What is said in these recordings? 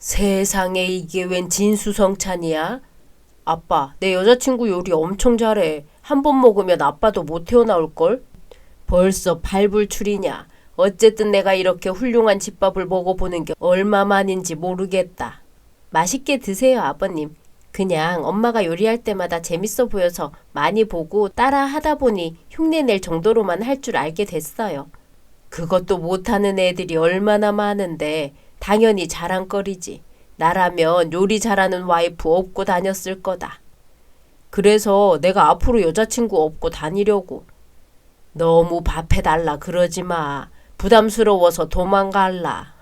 세상에 이게 웬 진수성찬이야? 아빠, 내 여자친구 요리 엄청 잘해. 한 번 먹으면 아빠도 못 태어나올걸? 벌써 발불출이냐? 어쨌든 내가 이렇게 훌륭한 집밥을 먹어보는 게 얼마만인지 모르겠다. 맛있게 드세요, 아버님. 그냥 엄마가 요리할 때마다 재밌어 보여서 많이 보고 따라 하다 보니 흉내 낼 정도로만 할 줄 알게 됐어요. 그것도 못하는 애들이 얼마나 많은데 당연히 자랑거리지. 나라면 요리 잘하는 와이프 업고 다녔을 거다. 그래서 내가 앞으로 여자친구 업고 다니려고. 너무 밥해달라 그러지 마. 부담스러워서 도망갈라.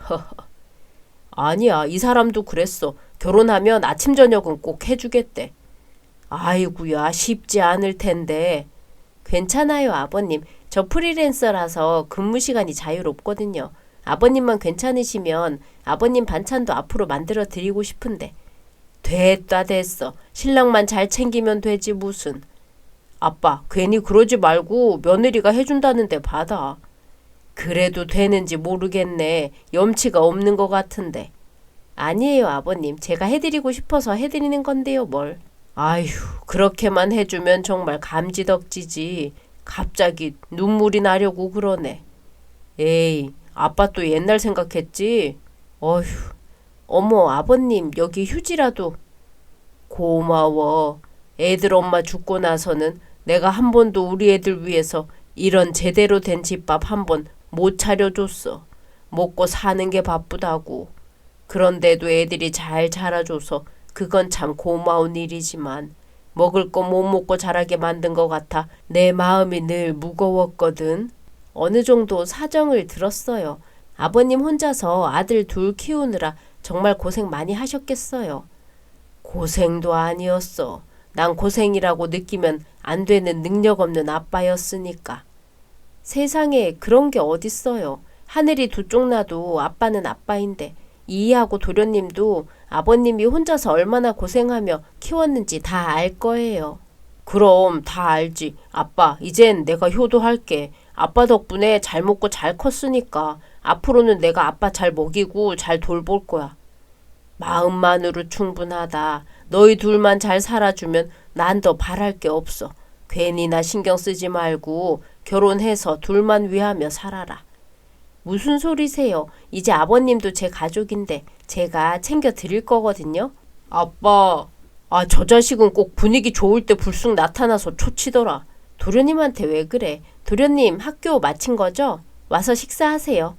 아니야, 이 사람도 그랬어. 결혼하면 아침 저녁은 꼭 해주겠대. 아이구야, 쉽지 않을 텐데. 괜찮아요, 아버님. 저 프리랜서라서 근무 시간이 자유롭거든요. 아버님만 괜찮으시면 아버님 반찬도 앞으로 만들어 드리고 싶은데. 됐다 됐어. 신랑만 잘 챙기면 되지 무슨. 아빠, 괜히 그러지 말고 며느리가 해준다는데 받아. 그래도 되는지 모르겠네. 염치가 없는 것 같은데. 아니에요, 아버님. 제가 해드리고 싶어서 해드리는 건데요, 뭘. 아휴, 그렇게만 해주면 정말 감지덕지지. 갑자기 눈물이 나려고 그러네. 에이, 아빠 또 옛날 생각했지? 어휴, 어머, 아버님, 여기 휴지라도. 고마워. 애들 엄마 죽고 나서는 내가 한 번도 우리 애들 위해서 이런 제대로 된 집밥 한 번 못 차려줬어. 먹고 사는 게 바쁘다고. 그런데도 애들이 잘 자라줘서 그건 참 고마운 일이지만 먹을 거 못 먹고 자라게 만든 것 같아 내 마음이 늘 무거웠거든. 어느 정도 사정을 들었어요. 아버님 혼자서 아들 둘 키우느라 정말 고생 많이 하셨겠어요. 고생도 아니었어. 난 고생이라고 느끼면 안 되는 능력 없는 아빠였으니까. 세상에 그런 게 어딨어요. 하늘이 두 쪽 나도 아빠는 아빠인데 이해하고 도련님도 아버님이 혼자서 얼마나 고생하며 키웠는지 다 알 거예요. 그럼 다 알지. 아빠, 이젠 내가 효도할게. 아빠 덕분에 잘 먹고 잘 컸으니까 앞으로는 내가 아빠 잘 먹이고 잘 돌볼 거야. 마음만으로 충분하다. 너희 둘만 잘 살아주면 난 더 바랄 게 없어. 괜히 나 신경 쓰지 말고 결혼해서 둘만 위하며 살아라. 무슨 소리세요? 이제 아버님도 제 가족인데 제가 챙겨 드릴 거거든요. 아빠, 아, 저 자식은 꼭 분위기 좋을 때 불쑥 나타나서 초치더라. 도련님한테 왜 그래? 도련님 학교 마친 거죠? 와서 식사하세요.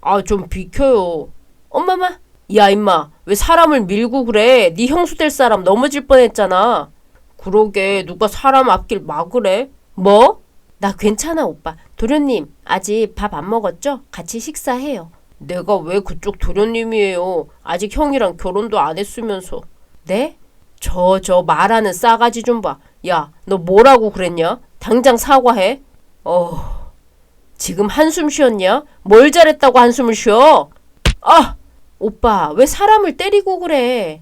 아, 좀 비켜요. 엄마마, 야, 임마, 왜 사람을 밀고 그래? 네 형수 될 사람 넘어질 뻔했잖아. 그러게, 누가 사람 앞길 막으래? 뭐? 나 괜찮아, 오빠. 도련님, 아직 밥 안 먹었죠? 같이 식사해요. 내가 왜 그쪽 도련님이에요? 아직 형이랑 결혼도 안 했으면서. 네? 저, 저 말하는 싸가지 좀 봐. 야, 너 뭐라고 그랬냐? 당장 사과해. 어, 지금 한숨 쉬었냐? 뭘 잘했다고 한숨을 쉬어? 아! 오빠, 왜 사람을 때리고 그래?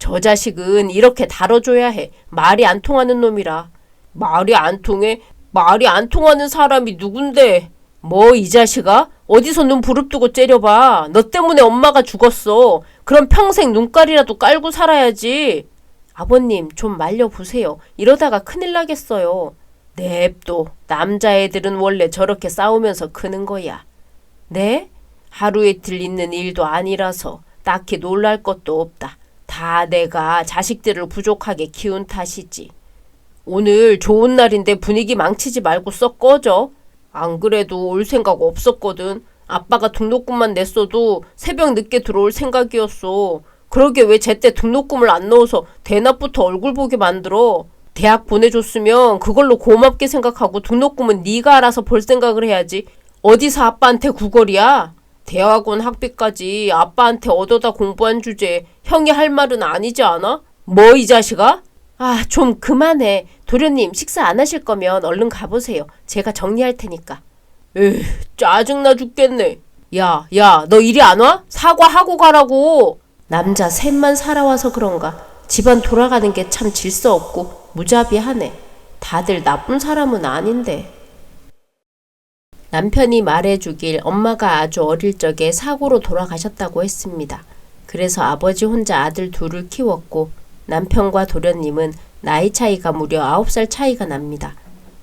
저 자식은 이렇게 다뤄줘야 해. 말이 안 통하는 놈이라. 말이 안 통해? 말이 안 통하는 사람이 누군데? 뭐 이 자식아? 어디서 눈 부릅뜨고 째려봐. 너 때문에 엄마가 죽었어. 그럼 평생 눈깔이라도 깔고 살아야지. 아버님 좀 말려보세요. 이러다가 큰일 나겠어요. 냅도 남자애들은 원래 저렇게 싸우면서 크는 거야. 네? 하루 이틀 있는 일도 아니라서 딱히 놀랄 것도 없다. 다 내가 자식들을 부족하게 키운 탓이지. 오늘 좋은 날인데 분위기 망치지 말고 썩 꺼져. 안 그래도 올 생각 없었거든. 아빠가 등록금만 냈어도 새벽 늦게 들어올 생각이었어. 그러게 왜 제때 등록금을 안 넣어서 대낮부터 얼굴 보게 만들어. 대학 보내줬으면 그걸로 고맙게 생각하고 등록금은 네가 알아서 볼 생각을 해야지. 어디서 아빠한테 구걸이야? 대학원 학비까지 아빠한테 얻어다 공부한 주제에 형이 할 말은 아니지 않아? 뭐 이 자식아? 아, 좀 그만해. 도련님, 식사 안 하실 거면 얼른 가보세요. 제가 정리할 테니까. 에휴, 짜증나 죽겠네. 야, 야, 너 이리 안 와? 사과하고 가라고. 남자 셋만 살아와서 그런가. 집안 돌아가는 게 참 질서 없고 무자비하네. 다들 나쁜 사람은 아닌데. 남편이 말해주길 엄마가 아주 어릴 적에 사고로 돌아가셨다고 했습니다. 그래서 아버지 혼자 아들 둘을 키웠고 남편과 도련님은 나이 차이가 무려 9살 차이가 납니다.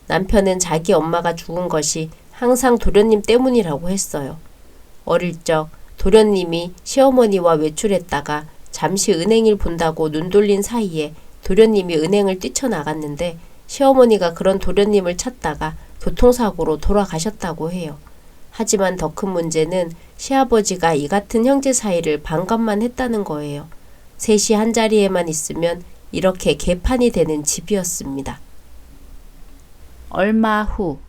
남편은 자기 엄마가 죽은 것이 항상 도련님 때문이라고 했어요. 어릴 적 도련님이 시어머니와 외출했다가 잠시 은행일 본다고 눈 돌린 사이에 도련님이 은행을 뛰쳐나갔는데 시어머니가 그런 도련님을 찾다가 교통사고로 돌아가셨다고 해요. 하지만 더 큰 문제는 시아버지가 이 같은 형제 사이를 반감만 했다는 거예요. 셋이 한 자리에만 있으면 이렇게 개판이 되는 집이었습니다. 얼마 후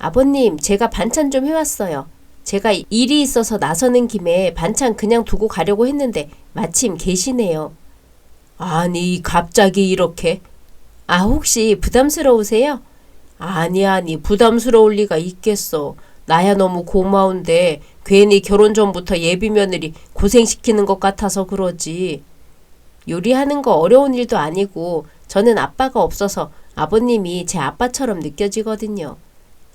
아버님, 제가 반찬 좀 해왔어요. 제가 일이 있어서 나서는 김에 반찬 그냥 두고 가려고 했는데 마침 계시네요. 아니, 갑자기 이렇게? 아, 혹시 부담스러우세요? 아니, 아니, 부담스러울 리가 있겠어. 나야 너무 고마운데 괜히 결혼 전부터 예비 며느리 고생시키는 것 같아서 그러지. 요리하는 거 어려운 일도 아니고 저는 아빠가 없어서 아버님이 제 아빠처럼 느껴지거든요.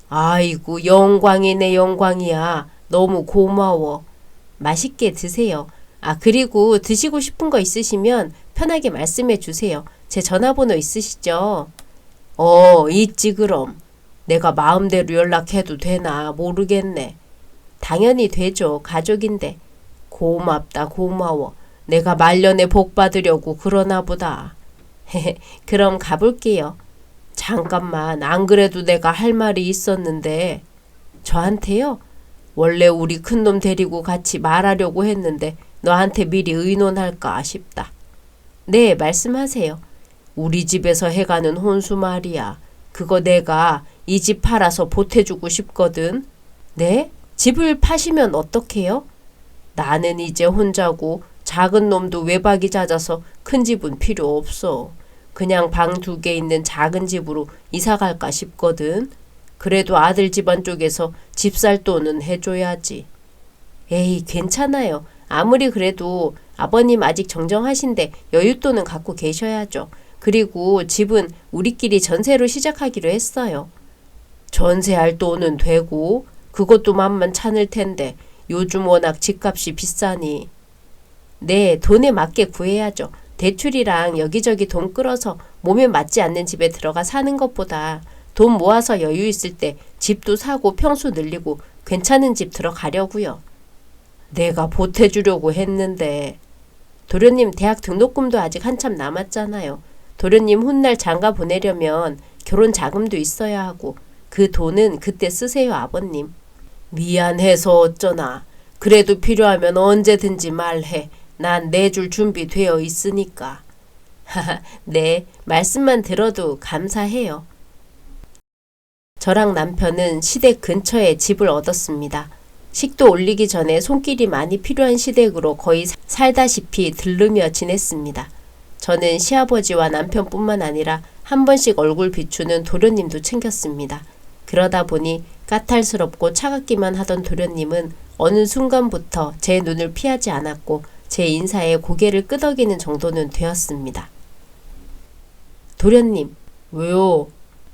아이고, 영광이네, 영광이야. 너무 고마워. 맛있게 드세요. 아, 그리고 드시고 싶은 거 있으시면 편하게 말씀해 주세요. 제 전화번호 있으시죠? 어, 있지, 그럼. 내가 마음대로 연락해도 되나 모르겠네. 당연히 되죠. 가족인데. 고맙다, 고마워. 내가 말년에 복 받으려고 그러나 보다. 그럼 가볼게요. 잠깐만, 안 그래도 내가 할 말이 있었는데. 저한테요? 원래 우리 큰놈 데리고 같이 말하려고 했는데 너한테 미리 의논할까 싶다. 네, 말씀하세요. 우리 집에서 해가는 혼수 말이야. 그거 내가 이 집 팔아서 보태주고 싶거든. 네? 집을 파시면 어떡해요? 나는 이제 혼자고 작은 놈도 외박이 잦아서 큰 집은 필요 없어. 그냥 방 두 개 있는 작은 집으로 이사 갈까 싶거든. 그래도 아들 집안 쪽에서 집살 돈은 해줘야지. 에이, 괜찮아요. 아무리 그래도 아버님 아직 정정하신데 여윳돈은 갖고 계셔야죠. 그리고 집은 우리끼리 전세로 시작하기로 했어요. 전세할 돈은 되고 그것도 만만 찾을 텐데 요즘 워낙 집값이 비싸니. 네, 돈에 맞게 구해야죠. 대출이랑 여기저기 돈 끌어서 몸에 맞지 않는 집에 들어가 사는 것보다 돈 모아서 여유 있을 때 집도 사고 평수 늘리고 괜찮은 집 들어가려고요. 내가 보태주려고 했는데 도련님 대학 등록금도 아직 한참 남았잖아요. 도련님 훗날 장가 보내려면 결혼 자금도 있어야 하고 그 돈은 그때 쓰세요 아버님. 미안해서 어쩌나. 그래도 필요하면 언제든지 말해. 난 내줄 준비 되어 있으니까. 네, 말씀만 들어도 감사해요. 저랑 남편은 시댁 근처에 집을 얻었습니다. 식도 올리기 전에 손길이 많이 필요한 시댁으로 거의 살다시피 들르며 지냈습니다. 저는 시아버지와 남편뿐만 아니라 한 번씩 얼굴 비추는 도련님도 챙겼습니다. 그러다 보니 까탈스럽고 차갑기만 하던 도련님은 어느 순간부터 제 눈을 피하지 않았고 제 인사에 고개를 끄덕이는 정도는 되었습니다. 도련님, 왜요?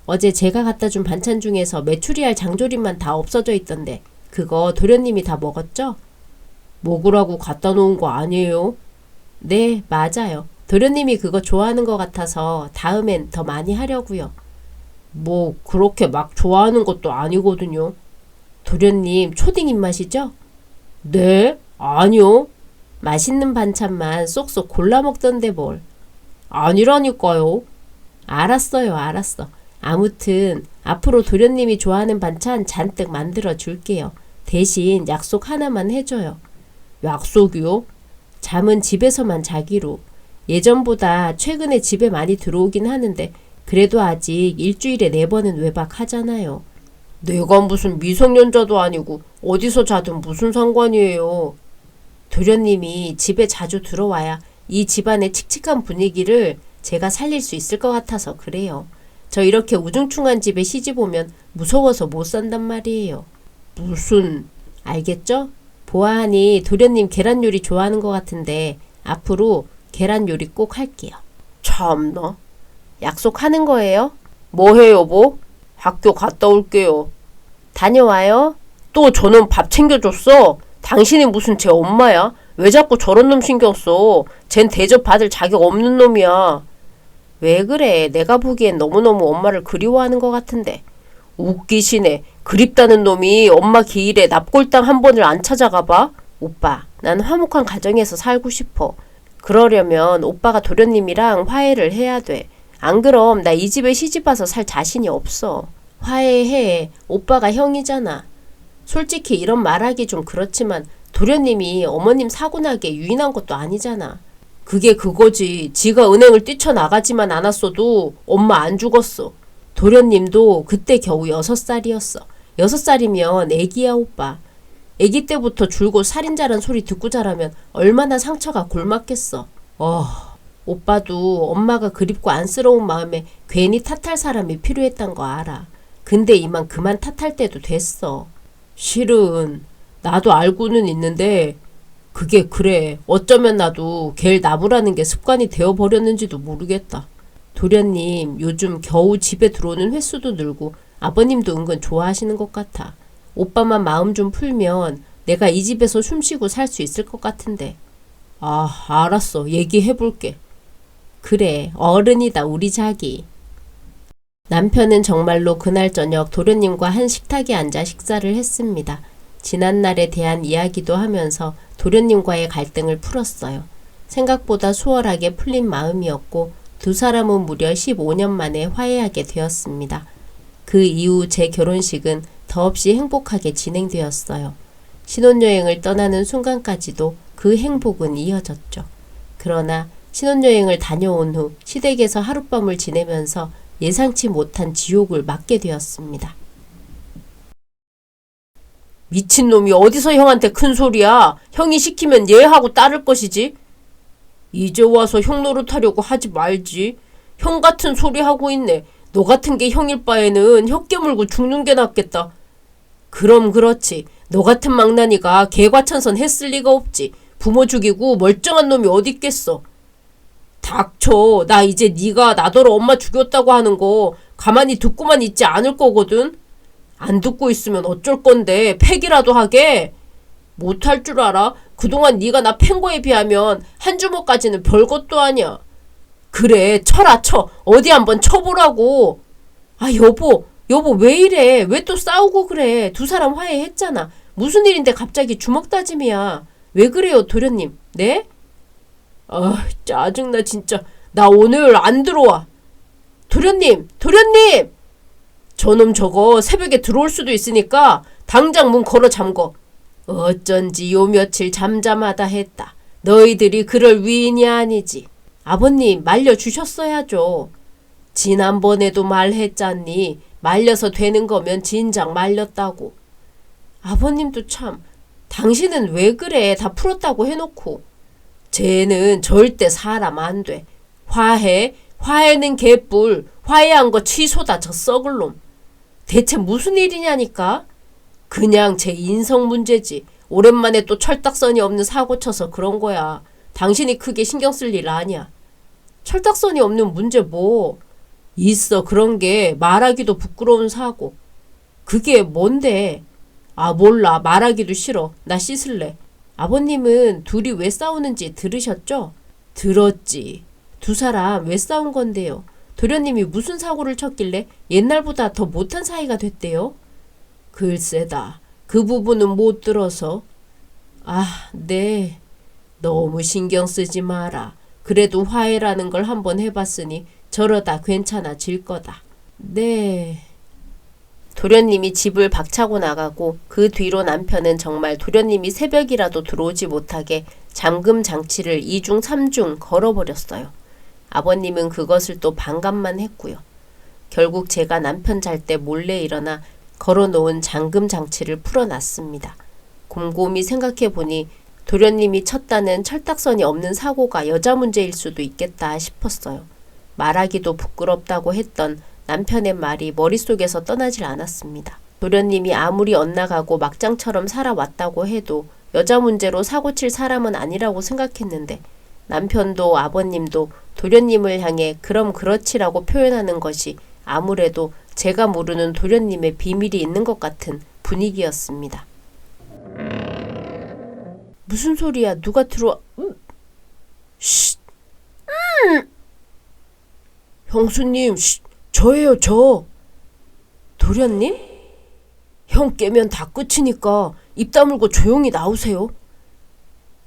어제 제가 갖다 준 반찬 중에서 메추리알 장조림만 다 없어져 있던데 그거 도련님이 다 먹었죠? 먹으라고 갖다 놓은 거 아니에요? 네, 맞아요. 도련님이 그거 좋아하는 것 같아서 다음엔 더 많이 하려고요. 뭐 그렇게 막 좋아하는 것도 아니거든요. 도련님 초딩 입맛이죠? 네? 아니요. 맛있는 반찬만 쏙쏙 골라 먹던데 뭘. 아니라니까요. 알았어요, 알았어. 아무튼 앞으로 도련님이 좋아하는 반찬 잔뜩 만들어 줄게요. 대신 약속 하나만 해줘요. 약속이요? 잠은 집에서만 자기로. 예전보다 최근에 집에 많이 들어오긴 하는데 그래도 아직 일주일에 네 번은 외박하잖아요. 내가 무슨 미성년자도 아니고 어디서 자든 무슨 상관이에요. 도련님이 집에 자주 들어와야 이 집안의 칙칙한 분위기를 제가 살릴 수 있을 것 같아서 그래요. 저 이렇게 우중충한 집에 시집 오면 무서워서 못 산단 말이에요. 무슨 알겠죠? 보아하니 도련님 계란 요리 좋아하는 것 같은데 앞으로 계란 요리 꼭 할게요. 참나. 약속하는 거예요? 뭐 해요, 뭐? 학교 갔다 올게요. 다녀와요. 또 저는 밥 챙겨줬어. 당신이 무슨 제 엄마야? 왜 자꾸 저런 놈 신경 써? 쟨 대접 받을 자격 없는 놈이야. 왜 그래? 내가 보기엔 너무너무 엄마를 그리워하는 것 같은데. 웃기시네. 그립다는 놈이 엄마 기일에 납골당 한 번을 안 찾아가 봐? 오빠, 난 화목한 가정에서 살고 싶어. 그러려면 오빠가 도련님이랑 화해를 해야 돼. 안 그럼 나 이 집에 시집 와서 살 자신이 없어. 화해해. 오빠가 형이잖아. 솔직히 이런 말하기 좀 그렇지만 도련님이 어머님 사고 나게 유인한 것도 아니잖아. 그게 그거지. 지가 은행을 뛰쳐나가지만 않았어도 엄마 안 죽었어. 도련님도 그때 겨우 여섯 살이었어. 여섯 살이면 애기야 오빠. 애기 때부터 줄곧 살인자란 소리 듣고 자라면 얼마나 상처가 골맞겠어. 어, 오빠도 엄마가 그립고 안쓰러운 마음에 괜히 탓할 사람이 필요했단 거 알아. 근데 이만 그만 탓할 때도 됐어. 실은 나도 알고는 있는데 그게 그래. 어쩌면 나도 걔를 나무라는 게 습관이 되어버렸는지도 모르겠다. 도련님 요즘 겨우 집에 들어오는 횟수도 늘고 아버님도 은근 좋아하시는 것 같아. 오빠만 마음 좀 풀면 내가 이 집에서 숨쉬고 살 수 있을 것 같은데. 아, 알았어. 얘기해볼게. 그래, 어른이다, 우리 자기. 남편은 정말로 그날 저녁 도련님과 한 식탁에 앉아 식사를 했습니다. 지난날에 대한 이야기도 하면서 도련님과의 갈등을 풀었어요. 생각보다 수월하게 풀린 마음이었고 두 사람은 무려 15년 만에 화해하게 되었습니다. 그 이후 제 결혼식은 더없이 행복하게 진행되었어요. 신혼여행을 떠나는 순간까지도 그 행복은 이어졌죠. 그러나 신혼여행을 다녀온 후 시댁에서 하룻밤을 지내면서 예상치 못한 지옥을 맞게 되었습니다. 미친놈이 어디서 형한테 큰 소리야? 형이 시키면 얘하고 따를 것이지. 이제 와서 형 노릇하려고 하지 말지. 형 같은 소리 하고 있네. 너 같은 게 형일 바에는 혀 깨 물고 죽는 게 낫겠다. 그럼 그렇지. 너 같은 망나니가 개과천선 했을 리가 없지. 부모 죽이고 멀쩡한 놈이 어디 있겠어. 닥쳐. 나 이제 네가 나더러 엄마 죽였다고 하는 거 가만히 듣고만 있지 않을 거거든. 안 듣고 있으면 어쩔 건데 팩이라도 하게. 못할 줄 알아? 그동안 네가 나 팬 거에 비하면 한 주먹까지는 별것도 아니야. 그래 쳐라 쳐. 어디 한번 쳐보라고. 아 여보 여보 왜 이래? 왜 또 싸우고 그래? 두 사람 화해했잖아. 무슨 일인데 갑자기 주먹 다짐이야. 왜 그래요 도련님? 네? 아 짜증나 진짜. 나 오늘 안 들어와. 도련님 도련님! 저놈 저거 새벽에 들어올 수도 있으니까 당장 문 걸어 잠궈. 어쩐지 요 며칠 잠잠하다 했다. 너희들이 그럴 위인이 아니지. 아버님 말려주셨어야죠. 지난번에도 말했잖니. 말려서 되는 거면 진작 말렸다고. 아버님도 참. 당신은 왜 그래? 다 풀었다고 해놓고. 쟤는 절대 사람 안 돼. 화해? 화해는 개뿔. 화해한 거 취소다 저 썩을 놈. 대체 무슨 일이냐니까? 그냥 제 인성 문제지. 오랜만에 또 철딱선이 없는 사고 쳐서 그런 거야. 당신이 크게 신경 쓸 일 아니야. 철딱선이 없는 문제 뭐? 있어. 그런 게 말하기도 부끄러운 사고. 그게 뭔데? 아, 몰라. 말하기도 싫어. 나 씻을래. 아버님은 둘이 왜 싸우는지 들으셨죠? 들었지. 두 사람 왜 싸운 건데요? 도련님이 무슨 사고를 쳤길래 옛날보다 더 못한 사이가 됐대요? 글쎄다. 그 부분은 못 들어서. 아, 네. 너무 신경 쓰지 마라. 그래도 화해라는 걸 한번 해봤으니 저러다 괜찮아질 거다. 네. 도련님이 집을 박차고 나가고 그 뒤로 남편은 정말 도련님이 새벽이라도 들어오지 못하게 잠금 장치를 2중 3중 걸어버렸어요. 아버님은 그것을 또 반감만 했고요. 결국 제가 남편 잘 때 몰래 일어나 걸어놓은 잠금 장치를 풀어놨습니다. 곰곰이 생각해 보니 도련님이 쳤다는 철딱선이 없는 사고가 여자 문제일 수도 있겠다 싶었어요. 말하기도 부끄럽다고 했던 남편의 말이 머릿속에서 떠나질 않았습니다. 도련님이 아무리 엇나가고 막장처럼 살아왔다고 해도 여자 문제로 사고 칠 사람은 아니라고 생각했는데 남편도 아버님도 도련님을 향해 그럼 그렇지라고 표현하는 것이 아무래도 제가 모르는 도련님의 비밀이 있는 것 같은 분위기였습니다. 무슨 소리야? 누가 들어와? 음. 쉿. 음. 형수님, 쉿. 저예요, 저. 도련님? 형 깨면 다 끝이니까 입 다물고 조용히 나오세요.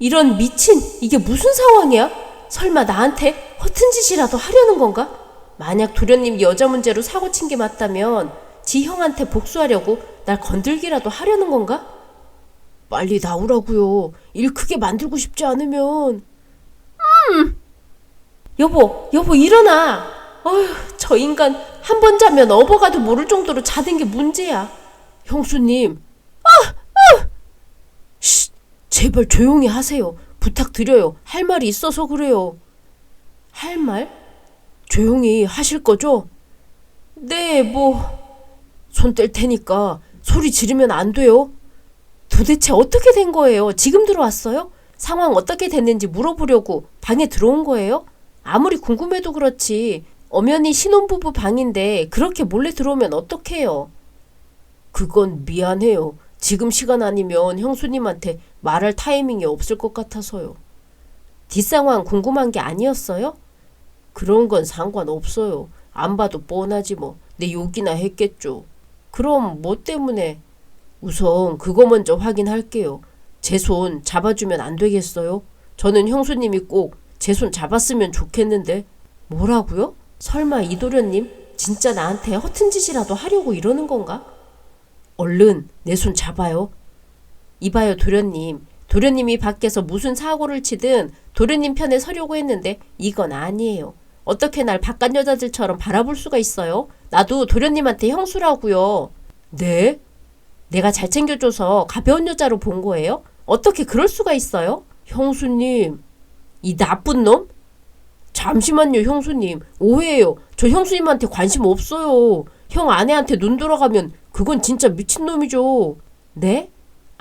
이런 미친, 이게 무슨 상황이야? 설마 나한테 허튼 짓이라도 하려는 건가? 만약 도련님 여자 문제로 사고 친 게 맞다면 지 형한테 복수하려고 날 건들기라도 하려는 건가? 빨리 나오라고요. 일 크게 만들고 싶지 않으면. 음. 여보, 여보 일어나. 어휴, 저 인간 한 번 자면 업어가도 모를 정도로 자는 게 문제야. 형수님. 아, 아. 쉿, 제발 조용히 하세요. 부탁드려요. 할 말이 있어서 그래요. 할 말? 조용히 하실 거죠? 네, 뭐 손 뗄 테니까 소리 지르면 안 돼요. 도대체 어떻게 된 거예요? 지금 들어왔어요? 상황 어떻게 됐는지 물어보려고 방에 들어온 거예요? 아무리 궁금해도 그렇지. 엄연히 신혼부부 방인데 그렇게 몰래 들어오면 어떡해요? 그건 미안해요. 지금 시간 아니면 형수님한테 말할 타이밍이 없을 것 같아서요. 뒷상황 궁금한 게 아니었어요? 그런 건 상관없어요. 안 봐도 뻔하지 뭐. 내 욕이나 했겠죠. 그럼 뭐 때문에? 우선 그거 먼저 확인할게요. 제 손 잡아주면 안 되겠어요? 저는 형수님이 꼭 제 손 잡았으면 좋겠는데. 뭐라고요? 설마 이도련님 진짜 나한테 허튼 짓이라도 하려고 이러는 건가? 얼른 내 손 잡아요. 이봐요 도련님. 도련님이 밖에서 무슨 사고를 치든 도련님 편에 서려고 했는데 이건 아니에요. 어떻게 날 바깥 여자들처럼 바라볼 수가 있어요? 나도 도련님한테 형수라고요. 네? 내가 잘 챙겨줘서 가벼운 여자로 본 거예요? 어떻게 그럴 수가 있어요? 형수님, 이 나쁜 놈? 잠시만요, 형수님. 오해예요. 저 형수님한테 관심 없어요. 형 아내한테 눈 돌아가면 그건 진짜 미친놈이죠. 네?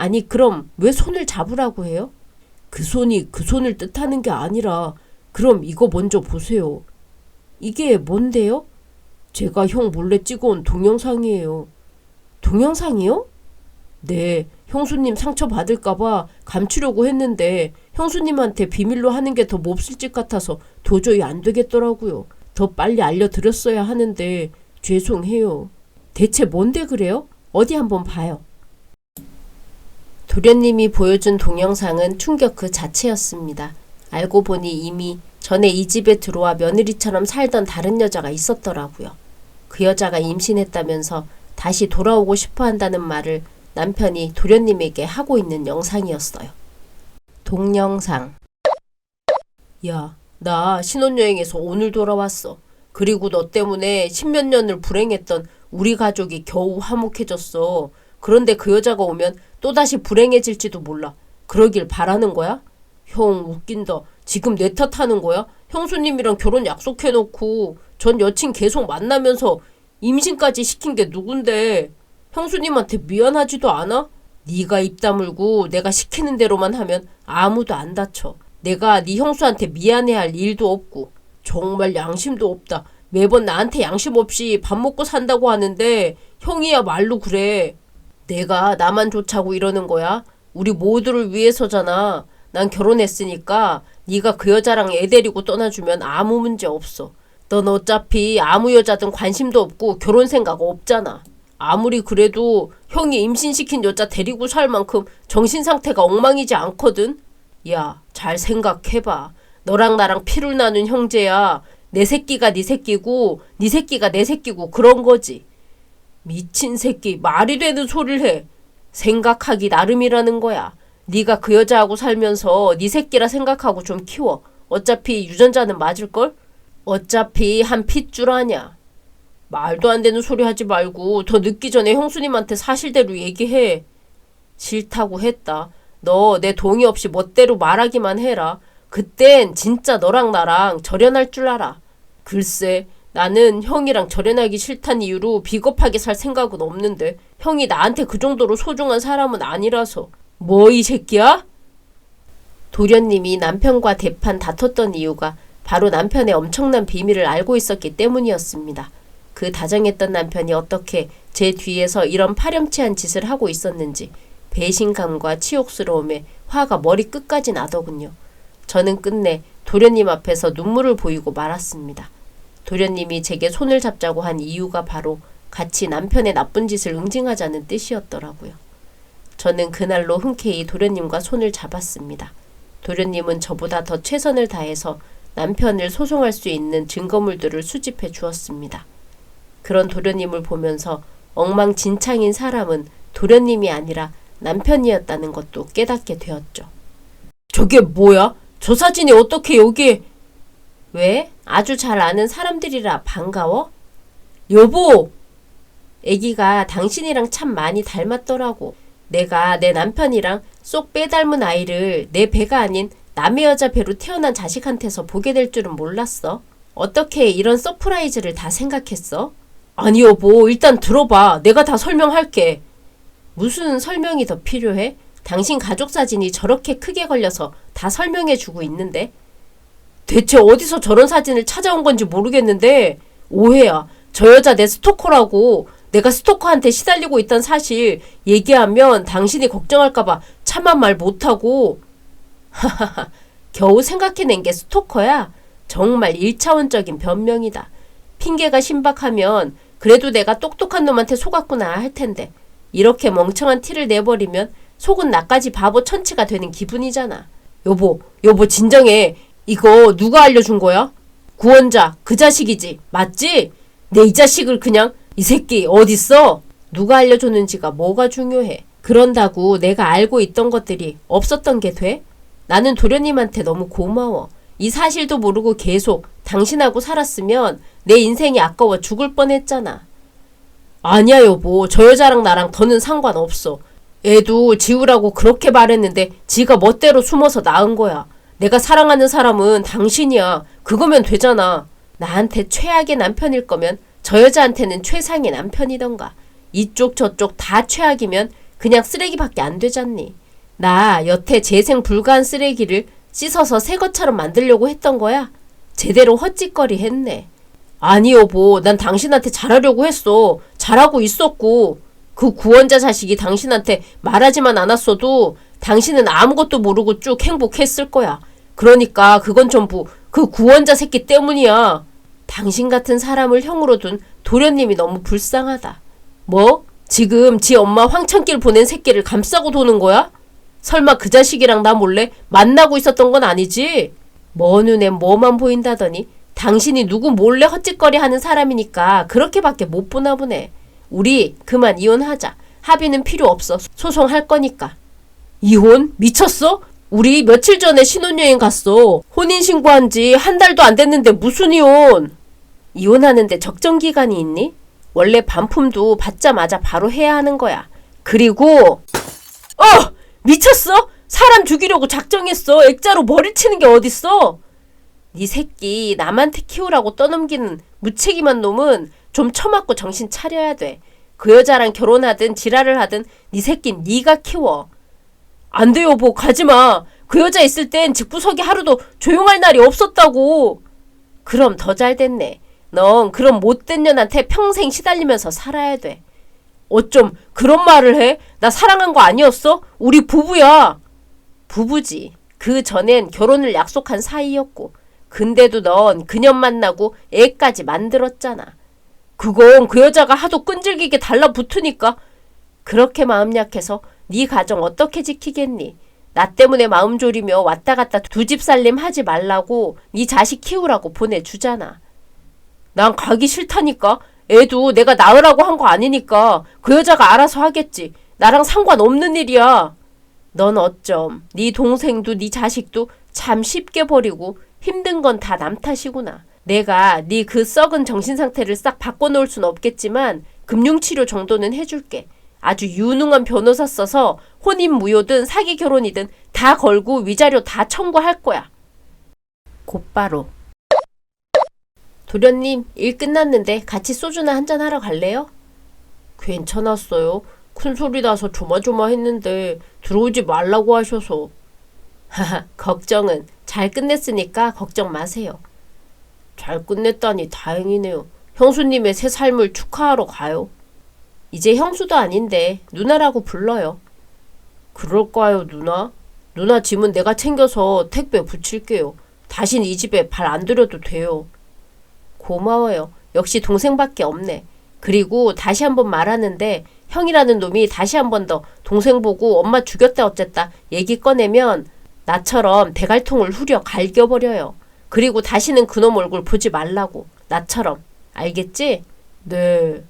아니, 그럼 왜 손을 잡으라고 해요? 그 손이 그 손을 뜻하는 게 아니라, 그럼 이거 먼저 보세요. 이게 뭔데요? 제가 형 몰래 찍어온 동영상이에요. 동영상이요? 네, 형수님 상처 받을까봐 감추려고 했는데 형수님한테 비밀로 하는 게 더 몹쓸 짓 같아서 도저히 안 되겠더라고요. 더 빨리 알려드렸어야 하는데 죄송해요. 대체 뭔데 그래요? 어디 한번 봐요. 도련님이 보여준 동영상은 충격 그 자체였습니다. 알고 보니 이미 전에 이 집에 들어와 며느리처럼 살던 다른 여자가 있었더라고요. 그 여자가 임신했다면서 다시 돌아오고 싶어 한다는 말을 남편이 도련님에게 하고 있는 영상이었어요. 동영상. 야, 나 신혼여행에서 오늘 돌아왔어. 그리고 너 때문에 십몇 년을 불행했던 우리 가족이 겨우 화목해졌어. 그런데 그 여자가 오면 또다시 불행해질지도 몰라. 그러길 바라는 거야? 형, 웃긴다. 지금 내 탓하는 거야? 형수님이랑 결혼 약속해놓고 전 여친 계속 만나면서 임신까지 시킨 게 누군데 형수님한테 미안하지도 않아? 네가 입 다물고 내가 시키는 대로만 하면 아무도 안 다쳐. 내가 네 형수한테 미안해할 일도 없고 정말 양심도 없다. 매번 나한테 양심 없이 밥 먹고 산다고 하는데 형이야 말로 그래. 내가 나만 좋자고 이러는 거야? 우리 모두를 위해서잖아. 난 결혼했으니까 네가 그 여자랑 애 데리고 떠나주면 아무 문제 없어. 넌 어차피 아무 여자든 관심도 없고 결혼 생각 없잖아. 아무리 그래도 형이 임신시킨 여자 데리고 살 만큼 정신 상태가 엉망이지 않거든. 야, 잘 생각해봐. 너랑 나랑 피를 나눈 형제야. 내 새끼가 네 새끼고 네 새끼가 내 새끼고 그런 거지. 미친 새끼 말이 되는 소리를 해. 생각하기 나름이라는 거야. 네가 그 여자하고 살면서 네 새끼라 생각하고 좀 키워. 어차피 유전자는 맞을걸? 어차피 한 핏줄 아냐. 말도 안 되는 소리 하지 말고 더 늦기 전에 형수님한테 사실대로 얘기해. 싫다고 했다. 너 내 동의 없이 멋대로 말하기만 해라. 그땐 진짜 너랑 나랑 절연할 줄 알아. 글쎄, 나는 형이랑 절연하기 싫단 이유로 비겁하게 살 생각은 없는데 형이 나한테 그 정도로 소중한 사람은 아니라서. 뭐 이 새끼야? 도련님이 남편과 대판 다퉜던 이유가 바로 남편의 엄청난 비밀을 알고 있었기 때문이었습니다. 그 다정했던 남편이 어떻게 제 뒤에서 이런 파렴치한 짓을 하고 있었는지 배신감과 치욕스러움에 화가 머리 끝까지 나더군요. 저는 끝내 도련님 앞에서 눈물을 보이고 말았습니다. 도련님이 제게 손을 잡자고 한 이유가 바로 같이 남편의 나쁜 짓을 응징하자는 뜻이었더라고요. 저는 그날로 흔쾌히 도련님과 손을 잡았습니다. 도련님은 저보다 더 최선을 다해서 남편을 소송할 수 있는 증거물들을 수집해 주었습니다. 그런 도련님을 보면서 엉망진창인 사람은 도련님이 아니라 남편이었다는 것도 깨닫게 되었죠. 저게 뭐야? 저 사진이 어떻게 여기에? 왜? 아주 잘 아는 사람들이라 반가워? 여보! 애기가 당신이랑 참 많이 닮았더라고. 내가 내 남편이랑 쏙 빼닮은 아이를 내 배가 아닌 남의 여자 배로 태어난 자식한테서 보게 될 줄은 몰랐어. 어떻게 이런 서프라이즈를 다 생각했어? 아니 여보 일단 들어봐. 내가 다 설명할게. 무슨 설명이 더 필요해? 당신 가족 사진이 저렇게 크게 걸려서 다 설명해 주고 있는데. 대체 어디서 저런 사진을 찾아온 건지 모르겠는데 오해야. 저 여자 내 스토커라고. 내가 스토커한테 시달리고 있던 사실 얘기하면 당신이 걱정할까봐 차마 말 못하고. 하하하. 겨우 생각해낸 게 스토커야? 정말 일차원적인 변명이다. 핑계가 신박하면 그래도 내가 똑똑한 놈한테 속았구나 할 텐데 이렇게 멍청한 티를 내버리면 속은 나까지 바보 천치가 되는 기분이잖아. 여보, 여보 진정해. 이거 누가 알려준 거야? 구원자, 그 자식이지. 맞지? 내 이 자식을 그냥 이 새끼 어딨어? 누가 알려줬는지가 뭐가 중요해. 그런다고 내가 알고 있던 것들이 없었던 게 돼? 나는 도련님한테 너무 고마워. 이 사실도 모르고 계속 당신하고 살았으면 내 인생이 아까워 죽을 뻔했잖아. 아니야 여보 저 여자랑 나랑 더는 상관없어. 애도 지우라고 그렇게 말했는데 지가 멋대로 숨어서 낳은 거야. 내가 사랑하는 사람은 당신이야. 그거면 되잖아. 나한테 최악의 남편일 거면 저 여자한테는 최상의 남편이던가. 이쪽 저쪽 다 최악이면 그냥 쓰레기밖에 안 되잖니. 나 여태 재생 불가한 쓰레기를 씻어서 새 것처럼 만들려고 했던 거야? 제대로 헛짓거리 했네. 아니 여보, 난 당신한테 잘하려고 했어. 잘하고 있었고. 그 구원자 자식이 당신한테 말하지만 않았어도 당신은 아무것도 모르고 쭉 행복했을 거야. 그러니까 그건 전부 그 구원자 새끼 때문이야. 당신 같은 사람을 형으로 둔 도련님이 너무 불쌍하다. 뭐? 지금 지 엄마 황천길 보낸 새끼를 감싸고 도는 거야? 설마 그 자식이랑 나 몰래 만나고 있었던 건 아니지? 먼 눈에 뭐만 보인다더니 당신이 누구 몰래 헛짓거리 하는 사람이니까 그렇게밖에 못 보나 보네. 우리 그만 이혼하자. 합의는 필요 없어. 소송할 거니까. 이혼? 미쳤어? 우리 며칠 전에 신혼여행 갔어. 혼인신고한 지 한 달도 안 됐는데 무슨 이혼? 이혼하는데 적정 기간이 있니? 원래 반품도 받자마자 바로 해야 하는 거야. 그리고 어! 미쳤어? 사람 죽이려고 작정했어. 액자로 머리 치는 게 어딨어? 네 새끼 남한테 키우라고 떠넘기는 무책임한 놈은 좀 처맞고 정신 차려야 돼. 그 여자랑 결혼하든 지랄을 하든 네 새끼 네가 키워. 안돼 여보 가지 마. 그 여자 있을 땐 집구석이 하루도 조용할 날이 없었다고. 그럼 더 잘 됐네. 넌 그런 못된 년한테 평생 시달리면서 살아야 돼. 어쩜 그런 말을 해? 나 사랑한 거 아니었어? 우리 부부야. 부부지. 그 전엔 결혼을 약속한 사이였고. 근데도 넌 그년 만나고 애까지 만들었잖아. 그건 그 여자가 하도 끈질기게 달라붙으니까 그렇게 마음 약해서 네 가정 어떻게 지키겠니? 나 때문에 마음 졸이며 왔다 갔다 두 집 살림 하지 말라고 네 자식 키우라고 보내주잖아. 난 가기 싫다니까. 애도 내가 낳으라고 한 거 아니니까 그 여자가 알아서 하겠지. 나랑 상관없는 일이야. 넌 어쩜 네 동생도 네 자식도 참 쉽게 버리고 힘든 건 다 남 탓이구나. 내가 네 그 썩은 정신 상태를 싹 바꿔놓을 순 없겠지만 금융치료 정도는 해줄게. 아주 유능한 변호사 써서 혼인 무효든 사기 결혼이든 다 걸고 위자료 다 청구할 거야. 곧바로. 도련님, 일 끝났는데 같이 소주나 한잔 하러 갈래요? 괜찮았어요. 큰 소리 나서 조마조마했는데 들어오지 말라고 하셔서. 하하, 걱정은 잘 끝냈으니까 걱정 마세요. 잘 끝냈다니 다행이네요. 형수님의 새 삶을 축하하러 가요. 이제 형수도 아닌데 누나라고 불러요. 그럴까요, 누나? 누나 짐은 내가 챙겨서 택배 붙일게요. 다신 이 집에 발 안 들여도 돼요. 고마워요. 역시 동생밖에 없네. 그리고 다시 한번 말하는데 형이라는 놈이 다시 한 번 더 동생 보고 엄마 죽였다 어쨌다 얘기 꺼내면 나처럼 대갈통을 후려 갈겨버려요. 그리고 다시는 그놈 얼굴 보지 말라고. 나처럼. 알겠지? 네.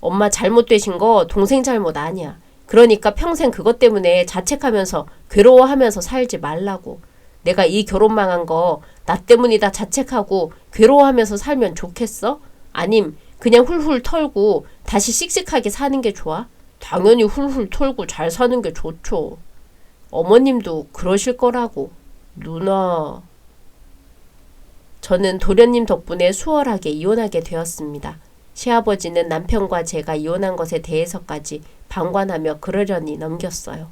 엄마 잘못되신 거 동생 잘못 아니야. 그러니까 평생 그것 때문에 자책하면서 괴로워하면서 살지 말라고. 내가 이 결혼 망한 거 나 때문이다 자책하고 괴로워하면서 살면 좋겠어? 아님 그냥 훌훌 털고 다시 씩씩하게 사는 게 좋아? 당연히 훌훌 털고 잘 사는 게 좋죠. 어머님도 그러실 거라고. 누나. 저는 도련님 덕분에 수월하게 이혼하게 되었습니다. 시아버지는 남편과 제가 이혼한 것에 대해서까지 방관하며 그러려니 넘겼어요.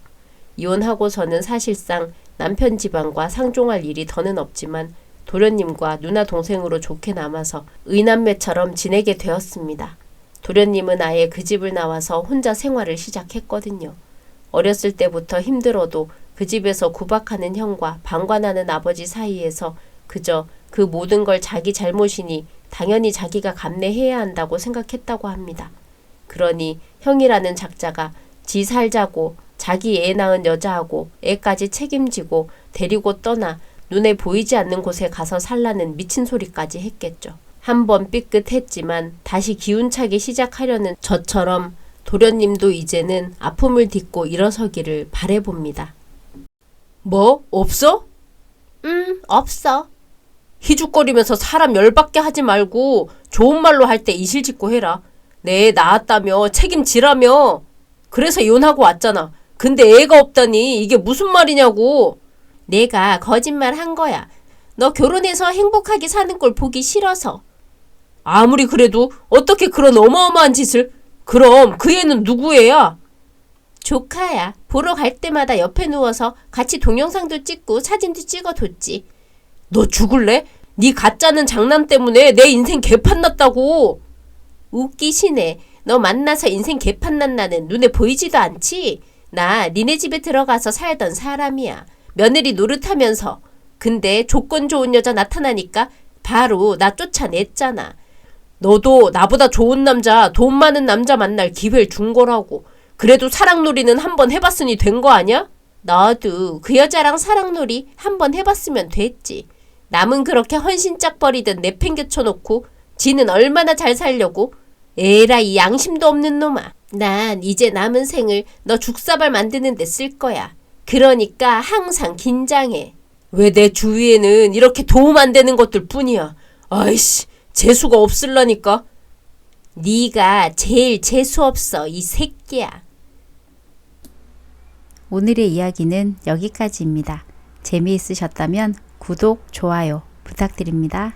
이혼하고서는 사실상 남편 집안과 상종할 일이 더는 없지만 도련님과 누나 동생으로 좋게 남아서 의남매처럼 지내게 되었습니다. 도련님은 아예 그 집을 나와서 혼자 생활을 시작했거든요. 어렸을 때부터 힘들어도 그 집에서 구박하는 형과 방관하는 아버지 사이에서 그저 그 모든 걸 자기 잘못이니 당연히 자기가 감내해야 한다고 생각했다고 합니다. 그러니 형이라는 작자가 지 살자고 자기 애 낳은 여자하고 애까지 책임지고 데리고 떠나 눈에 보이지 않는 곳에 가서 살라는 미친 소리까지 했겠죠. 한 번 삐끗했지만 다시 기운차게 시작하려는 저처럼 도련님도 이제는 아픔을 딛고 일어서기를 바래봅니다. 뭐? 없어? 음, 없어. 희죽거리면서 사람 열받게 하지 말고 좋은 말로 할 때 이실직고 해라. 내 낳았다며 책임지라며. 그래서 이혼하고 왔잖아. 근데 애가 없다니 이게 무슨 말이냐고. 내가 거짓말 한 거야. 너 결혼해서 행복하게 사는 걸 보기 싫어서. 아무리 그래도 어떻게 그런 어마어마한 짓을? 그럼 그 애는 누구 애야? 조카야. 보러 갈 때마다 옆에 누워서 같이 동영상도 찍고 사진도 찍어뒀지. 너 죽을래? 네 가짜는 장난 때문에 내 인생 개판 났다고. 웃기시네. 너 만나서 인생 개판 난 나는 눈에 보이지도 않지? 나 니네 집에 들어가서 살던 사람이야. 며느리 노릇하면서. 근데 조건 좋은 여자 나타나니까 바로 나 쫓아냈잖아. 너도 나보다 좋은 남자, 돈 많은 남자 만날 기회를 준 거라고. 그래도 사랑놀이는 한 번 해봤으니 된 거 아니야? 나도 그 여자랑 사랑놀이 한 번 해봤으면 됐지. 남은 그렇게 헌신짝 버리듯 내팽개쳐 놓고 지는 얼마나 잘 살려고? 에라 이 양심도 없는 놈아. 난 이제 남은 생을 너 죽사발 만드는 데 쓸 거야. 그러니까 항상 긴장해. 왜 내 주위에는 이렇게 도움 안 되는 것들 뿐이야. 아이씨, 재수가 없을라니까. 네가 제일 재수 없어, 이 새끼야. 오늘의 이야기는 여기까지입니다. 재미있으셨다면 구독, 좋아요 부탁드립니다.